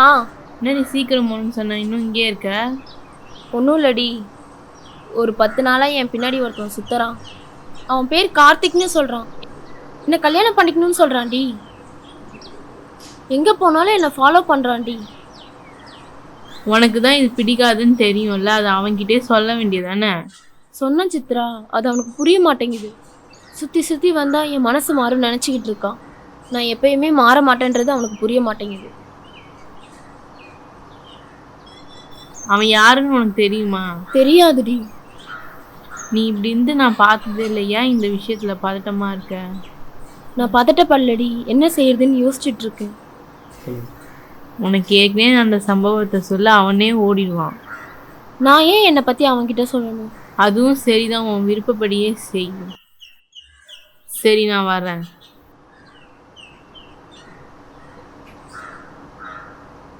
ஆ என்ன நீ சீக்கிரம் போகணும்னு சொன்ன? இன்னும் இங்கே இருக்க? ஒன்றும் இல்லடி. ஒரு பத்து நாளாக என் பின்னாடி ஒருத்தன் சுத்துறான். அவன் பேர் கார்த்திக்னு சொல்கிறான் என்னை கல்யாணம் பண்ணிக்கணும்னு சொல்கிறான்டி எங்கே போனாலும் என்னை ஃபாலோ பண்ணுறான்டி உனக்கு தான் இது பிடிக்காதுன்னு தெரியும்ல அது அவன்கிட்டே சொல்ல வேண்டியதானே? சொன்ன சித்ரா அது அவனுக்கு புரிய மாட்டேங்குது. சுற்றி சுற்றி வந்தால் என் மனசு மாறும் நினச்சிக்கிட்டு இருக்கான். நான் எப்பயுமே மாற மாட்டேன்றது அவனுக்கு புரிய மாட்டேங்குது. அவன் யாருன்னு உனக்கு தெரியுமா? தெரியாதுடி. நீ இப்படி இருந்து நான் பார்த்ததே இல்லை. ஏன் இந்த விஷயத்துல பதட்டமா இருக்க? நான் பதட்டப்படலடி. என்ன செய்யறதுன்னு யோசிச்சுட்டு இருக்கேன் உனக்கு ஏற்கனவே அந்த சம்பவத்தை சொல்ல அவனே ஓடிடுவான். நான் ஏன் என்னை பற்றி அவன்கிட்ட சொல்லணும்? அதுவும் சரிதான். உன் விருப்பப்படியே செய். சரி நான் வரேன்